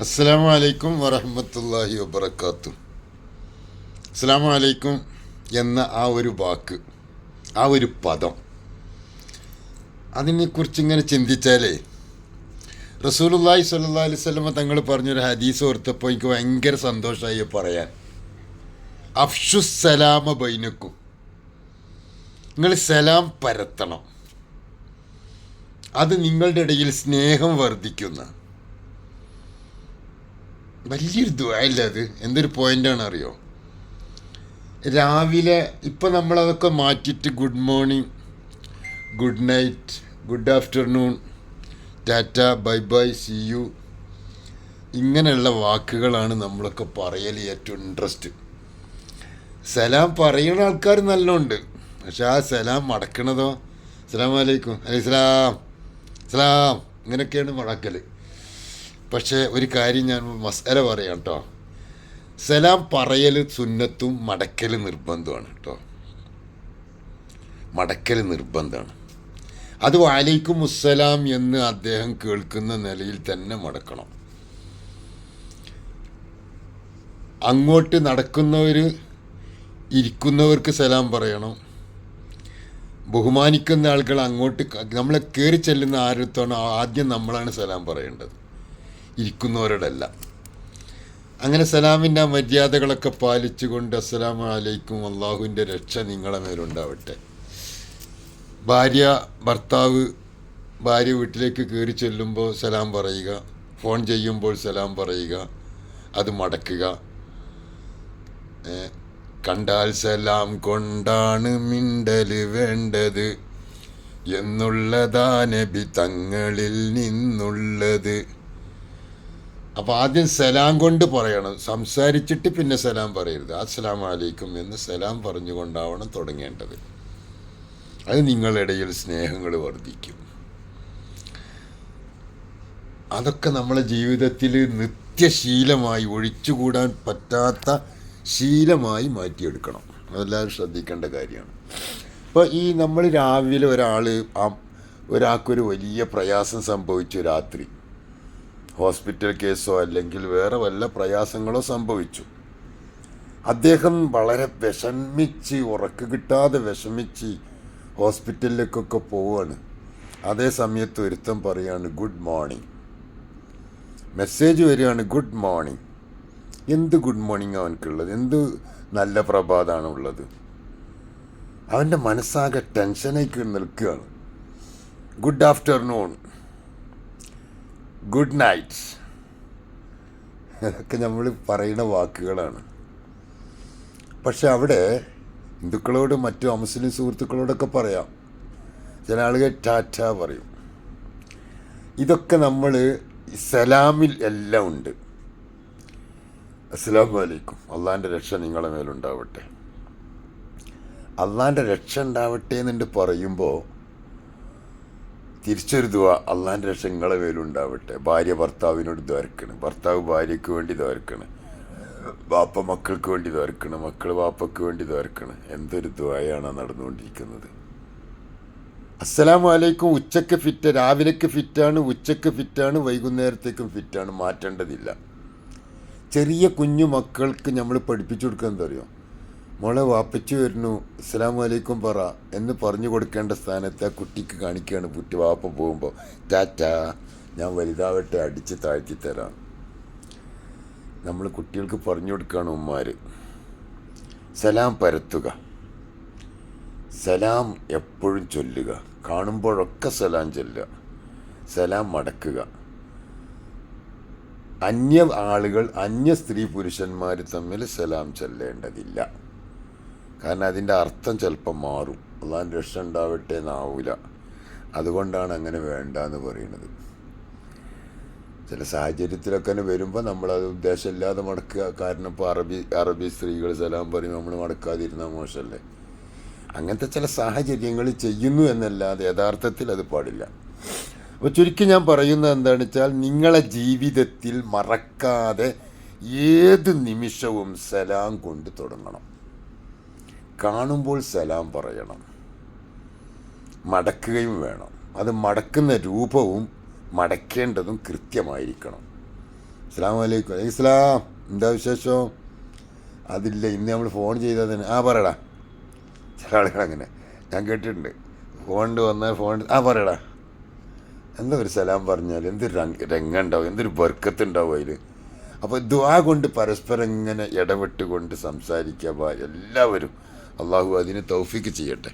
അസ്സലാമു അലൈക്കും വറഹമത്തല്ലാഹി വബർക്കാത്തു അസ്സലാമു അലൈക്കും എന്ന ആ ഒരു വാക്ക് ആ ഒരു പദം അതിനെക്കുറിച്ച് ഇങ്ങനെ ചിന്തിച്ചാലേ റസൂലുള്ളാഹി സ്വല്ലല്ലാഹി അലൈഹി സ്വലമ തങ്ങൾ പറഞ്ഞൊരു ഹദീസ് ഓർത്തപ്പോൾ എനിക്ക് ഭയങ്കര സന്തോഷമായി പറയാൻ. അഫ്ഷുസലാമ ബൈനക്കും. നിങ്ങൾ സലാം പരത്തണം. അത് നിങ്ങളുടെ ഇടയിൽ സ്നേഹം വർദ്ധിക്കുന്ന വലിയൊരു ദ്വായല്ല അത്? എന്തൊരു പോയിന്റാണ് അറിയോ രാവിലെ ഇപ്പം നമ്മളതൊക്കെ മാറ്റിയിട്ട് good morning good night good afternoon tata bye bye see you. ഇങ്ങനെയുള്ള വാക്കുകളാണ് നമ്മളൊക്കെ പറയൽ ഏറ്റവും ഇൻട്രസ്റ്റ് സലാം പറയുന്ന ആൾക്കാർ നല്ലോണ്ട്. പക്ഷെ ആ സലാം മടക്കണതോ? അസ്സാം വലൈക്കും അലൈസ്ലാം സ്ലാം. സലാം. ഇങ്ങനെയൊക്കെയാണ് മടക്കൽ പക്ഷേ ഒരു കാര്യം ഞാൻ മസാല പറയാം കേട്ടോ സലാം പറയൽ സുന്നത്തും മടക്കൽ നിർബന്ധമാണ് കേട്ടോ മടക്കൽ നിർബന്ധമാണ്. അത് വാലൈക്കും മുസ്സലാം എന്ന് അദ്ദേഹം കേൾക്കുന്ന നിലയിൽ തന്നെ മടക്കണം. അങ്ങോട്ട് നടക്കുന്നവർ ഇരിക്കുന്നവർക്ക് സലാം പറയണം. ബഹുമാനിക്കുന്ന ആളുകൾ അങ്ങോട്ട് നമ്മളെ കയറി ചെല്ലുന്ന ആരത്തോണോ ആദ്യം നമ്മളാണ് സലാം പറയേണ്ടത്. ഇരിക്കുന്നവരോടല്ല. അങ്ങനെ സലാമിന്റെ ആ മര്യാദകളൊക്കെ പാലിച്ചുകൊണ്ട് അസ്സലാമു അലൈക്കും അള്ളാഹുവിന്റെ രക്ഷ നിങ്ങളെ മേലുണ്ടാവട്ടെ. ഭാര്യ ഭർത്താവ് ഭാര്യ വീട്ടിലേക്ക് കയറി ചെല്ലുമ്പോൾ സലാം പറയുക ഫോൺ ചെയ്യുമ്പോൾ സലാം പറയുക അത് മടക്കുക. കണ്ടാൽ സലാം കൊണ്ടാണ് മിണ്ടൽ വേണ്ടത് എന്നുള്ളതാ നബി തങ്ങളിൽ നിന്നുള്ളത്. അപ്പോൾ ആദ്യം സലാം കൊണ്ട് പറയണം. സംസാരിച്ചിട്ട് പിന്നെ സലാം പറയരുത്. അസ്സലാം വലൈക്കും എന്ന് സലാം പറഞ്ഞുകൊണ്ടാവണം തുടങ്ങേണ്ടത്. അത് നിങ്ങളിടയിൽ സ്നേഹങ്ങൾ വർദ്ധിക്കും. അതൊക്കെ നമ്മളെ ജീവിതത്തിൽ നിത്യശീലമായി ഒഴിച്ചുകൂടാൻ പറ്റാത്ത ശീലമായി മാറ്റിയെടുക്കണം. അതെല്ലാവരും ശ്രദ്ധിക്കേണ്ട കാര്യമാണ്. അപ്പോൾ ഈ നമ്മൾ രാവിലെ ഒരാൾ ഒരാൾക്കൊരു വലിയ പ്രയാസം സംഭവിച്ചു രാത്രി. ഹോസ്പിറ്റൽ കേസോ അല്ലെങ്കിൽ വേറെ വല്ല പ്രയാസങ്ങളോ സംഭവിച്ചു. അദ്ദേഹം വളരെ വിഷമിച്ച് ഉറക്ക് കിട്ടാതെ വിഷമിച്ച് ഹോസ്പിറ്റലിലേക്കൊക്കെ പോവുകയാണ്. അതേ സമയത്ത് ഒരുത്തം പറയാണ് ഗുഡ് മോർണിംഗ് മെസ്സേജ് വരികയാണ് ഗുഡ് മോർണിംഗ് എന്ത് ഗുഡ് മോർണിംഗ് അവനക്കുള്ളത് എന്ത് നല്ല പ്രഭാതമാണ് ഉള്ളത് അവന്റെ മനസ്സാകെ ടെൻഷനേക്ക് നിൽക്കുകയാണ്. ഗുഡ് ആഫ്റ്റർനൂൺ ഗുഡ് നൈറ്റ് അതൊക്കെ നമ്മൾ പറയുന്ന വാക്കുകളാണ്. പക്ഷെ അവിടെ ഹിന്ദുക്കളോട് മറ്റു അമുസ്ലിം സുഹൃത്തുക്കളോടൊക്കെ പറയാം. ചില ആളുകൾ ടാറ്റ പറയും. ഇതൊക്കെ നമ്മൾ സലാമിൽ എല്ലാം ഉണ്ട്. അസ്സാം വലൈക്കും അള്ളാന്റെ രക്ഷ നിങ്ങളെ മേലുണ്ടാവട്ടെ. അള്ളാന്റെ രക്ഷ ഉണ്ടാവട്ടെ എന്നുണ്ട് പറയുമ്പോൾ തിരിച്ചൊരു ദുവ അള്ളാന്റെ രക്ഷ നിങ്ങളെ മേലുണ്ടാവട്ടെ. ഭാര്യ ഭർത്താവിനോട് ദ്വാരക്കണ് ഭർത്താവ് ഭാര്യയ്ക്ക് വേണ്ടി ദ്വാരക്കണ് വാപ്പ മക്കൾക്ക് വേണ്ടി ദ്വാരക്കണ് മക്കൾ വാപ്പയ്ക്ക് വേണ്ടി ദ്വാരക്കണ് എന്തൊരു ദ്വായാണ് നടന്നുകൊണ്ടിരിക്കുന്നത്. അസ്സലാമു അലൈക്കും ഉച്ചയ്ക്ക് ഫിറ്റ് രാവിലേക്ക് ഫിറ്റാണ് ഉച്ചയ്ക്ക് ഫിറ്റാണ് വൈകുന്നേരത്തേക്കും ഫിറ്റാണ് മാറ്റേണ്ടതില്ല. ചെറിയ കുഞ്ഞു മക്കൾക്ക് നമ്മൾ പഠിപ്പിച്ചു കൊടുക്കുക എന്താ അറിയോ? മോളെ വാപ്പച്ചു വരുന്നു. അസ്സലാമു വലൈക്കും പറ. എന്ന് പറഞ്ഞു കൊടുക്കേണ്ട സ്ഥാനത്ത് ആ കുട്ടിക്ക് കാണിക്കുകയാണ് കുട്ടി. വാപ്പ പോകുമ്പോൾ ടാറ്റ ഞാൻ വലുതാവട്ടെ അടിച്ച് താഴ്ത്തി തരാം. നമ്മൾ കുട്ടികൾക്ക് പറഞ്ഞു കൊടുക്കുകയാണ് ഉമ്മാർ സലാം പരത്തുക. സലാം എപ്പോഴും ചൊല്ലുക. കാണുമ്പോഴൊക്കെ സലാം ചൊല്ലുക. സലാം മടക്കുക. അന്യ ആളുകൾ അന്യ സ്ത്രീ പുരുഷന്മാർ തമ്മിൽ സലാം ചൊല്ലേണ്ടതില്ല. കാരണം അതിന്റെ അർത്ഥം ചിലപ്പം മാറും. അള്ളാൻ രക്ഷ ഉണ്ടാവട്ടെ എന്നാവില്ല അതുകൊണ്ടാണ് അങ്ങനെ വേണ്ട എന്ന് പറയുന്നത്. ചില സാഹചര്യത്തിലൊക്കെ വരുമ്പോൾ നമ്മളത് ഉദ്ദേശമില്ലാതെ മടക്കുക. കാരണം ഇപ്പോൾ അറബി അറബി സ്ത്രീകൾ സലാം പറയും നമ്മൾ മടക്കാതിരുന്നാൽ മോശമല്ലേ? അങ്ങനത്തെ ചില സാഹചര്യങ്ങൾ ചെയ്യുന്നു എന്നല്ലാതെ യഥാർത്ഥത്തിൽ അത് പാടില്ല. അപ്പോൾ ചുരുക്കി ഞാൻ പറയുന്നത് എന്താണെന്ന് വെച്ചാൽ നിങ്ങളെ ജീവിതത്തിൽ മറക്കാതെ ഏത് നിമിഷവും സലാം കൊണ്ട് തുടങ്ങണം. കാണുമ്പോൾ സലാം പറയണം. മടക്കുകയും വേണം. അത് മടക്കുന്ന രൂപവും മടക്കേണ്ടതും കൃത്യമായിരിക്കണം. അസ്സാം വലൈക്കും ഇസ്ലാം എന്താ വിശേഷം? അതില്ല. ഇന്ന് നമ്മൾ ഫോൺ ചെയ്താൽ തന്നെ. ആ പറയടാ. ചില ആളുകൾ അങ്ങനെ. ഞാൻ കേട്ടിട്ടുണ്ട്. ഫോണിൽ വന്നാൽ ഫോൺ ആ പറയടാ. എന്താ ഒരു സലാം പറഞ്ഞാൽ? എന്തൊരു രംഗ രംഗം ഉണ്ടാവും എന്തൊരു ബർക്കത്ത് ഉണ്ടാവും അതിൽ അപ്പോൾ ദ്വാ കൊണ്ട് പരസ്പരം ഇങ്ങനെ ഇടപെട്ടുകൊണ്ട് സംസാരിക്കുക എല്ലാവരും അള്ളാഹു അതിന് തൗഫിക്ക് ചെയ്യട്ടെ.